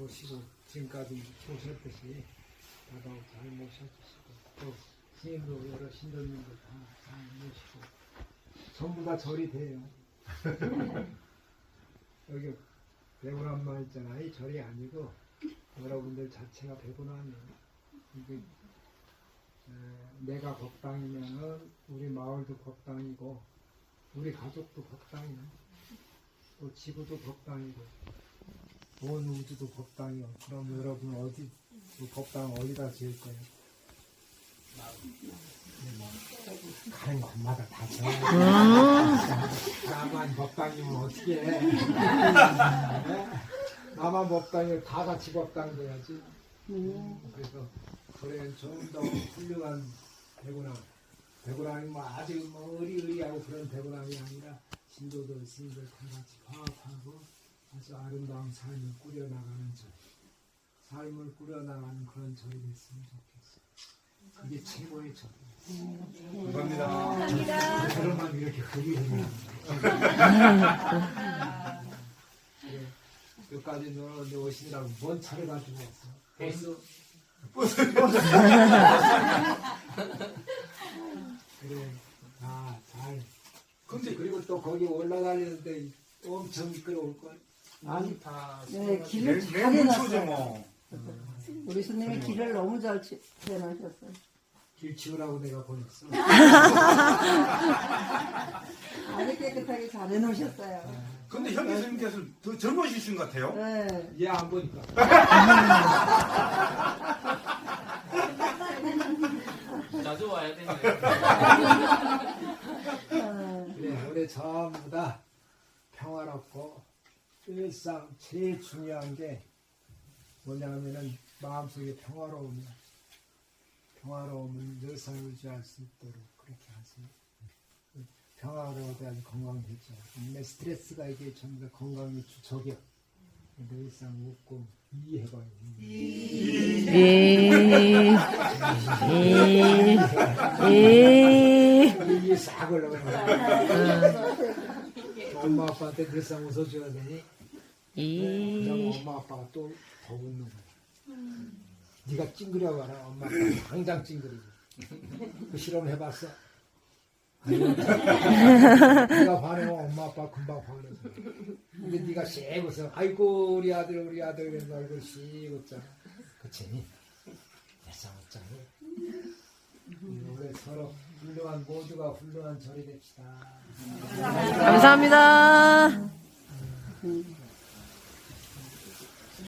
모시고 지금까지 모셨듯이 다도 잘 모셔주시고 또 스님도 여러 신도님들 다잘 모시고 전부 다 절이 돼요. 여기 백운함만 있잖아요. 이 절이 아니고 여러분들 자체가 백운함이에요. 이게 에, 내가 법당이면은 우리 마을도 법당이고 우리 가족도 법당이고 또 지구도 법당이고 온 우주도 법당이요. 그럼 여러분 어디 그 법당 어디다 지을 거예요? 가는 곳마다 다 져. 나만 법당이면 어떻게 해? 나만 법당이면 다 같이 법당 돼야지. 그래서 그래 좀 더 훌륭한 배구랑 배구랑이 뭐 아주 뭐 의리의리하고 그런 배구랑이 아니라 신도들 스님들 다 같이 화합하고 아주 아름다운 삶을 꾸려나가는 절. 삶을 꾸려나가는 그런 절이 됐으면 좋겠어 그게 최고의 절이에요 감사합니다. 그런만 이렇게 흐리흐리 그래 여기까지 너는 오시느라고 뭔 차를 가지고 왔어? 버스. 그래. 아 잘. 근데 그리고 또 거기 올라가려는데 엄청 미끄러울 걸 아니, 다 네, 길을 매- 잘 해놨어요. 뭐. 우리 스님이 길을 너무 잘 치- 해놓으셨어요. 길 치우라고 내가 보냈어 아주 깨끗하게 잘 해놓으셨어요. 근데 현대 스님께서 더 젊으시신 것 같아요. 네. 얘 안 보니까 자주 와야 되네요. 네. 그래 우리 전부 다 평화롭고 일상 제일 중요한 게 뭐냐면은 마음속에 평화로움이야 평화로움은 늘상 유지할 수 있도록 그렇게 하세요 평화로워야지 건강해져 내 스트레스가 이게 전부 다 건강의 주척이야 늘상 웃고 이해봐요 이해 싹 올라가는 거야 엄마 아빠한테 늘상 웃어줘야 되니 그럼 엄마 아빠가 또 더 웃는 거야. 네가 찡그려 봐라. 엄마 아빠 당장 찡그리고. 그 실험 해봤어? 네가 화내면 엄마 아빠 금방 화내서. 근데 네가 씩 웃어. 아이고 우리 아들 우리 아들 이러면서 얼굴 씩 웃잖아. 그치? 대상 웃잖아. 우리 서로 훌륭한 모두가 훌륭한 절이 됩시다. 감사합니다. 음.